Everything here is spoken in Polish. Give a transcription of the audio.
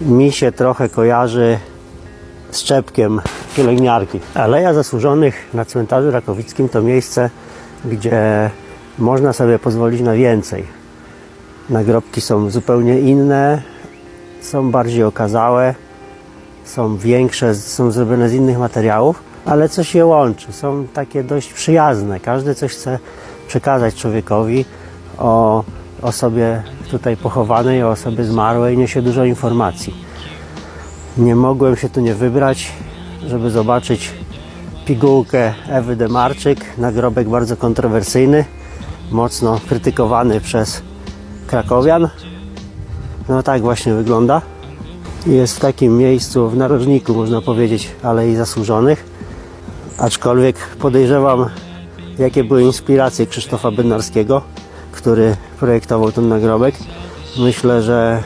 mi się trochę kojarzy z czepkiem pielęgniarki. Aleja Zasłużonych na cmentarzu rakowickim to miejsce, gdzie można sobie pozwolić na więcej. Nagrobki są zupełnie inne, są bardziej okazałe, są większe, są zrobione z innych materiałów, ale coś je łączy. Są takie dość przyjazne. Każdy coś chce przekazać człowiekowi o osobie tutaj pochowanej, o osobie zmarłej, niesie dużo informacji. Nie mogłem się tu nie wybrać, żeby zobaczyć pigułkę Ewy Demarczyk, nagrobek bardzo kontrowersyjny, mocno krytykowany przez krakowian. No tak właśnie wygląda. Jest w takim miejscu, w narożniku można powiedzieć, Alei Zasłużonych. Aczkolwiek podejrzewam, jakie były inspiracje Krzysztofa Bednarskiego, który projektował ten nagrobek. Myślę, że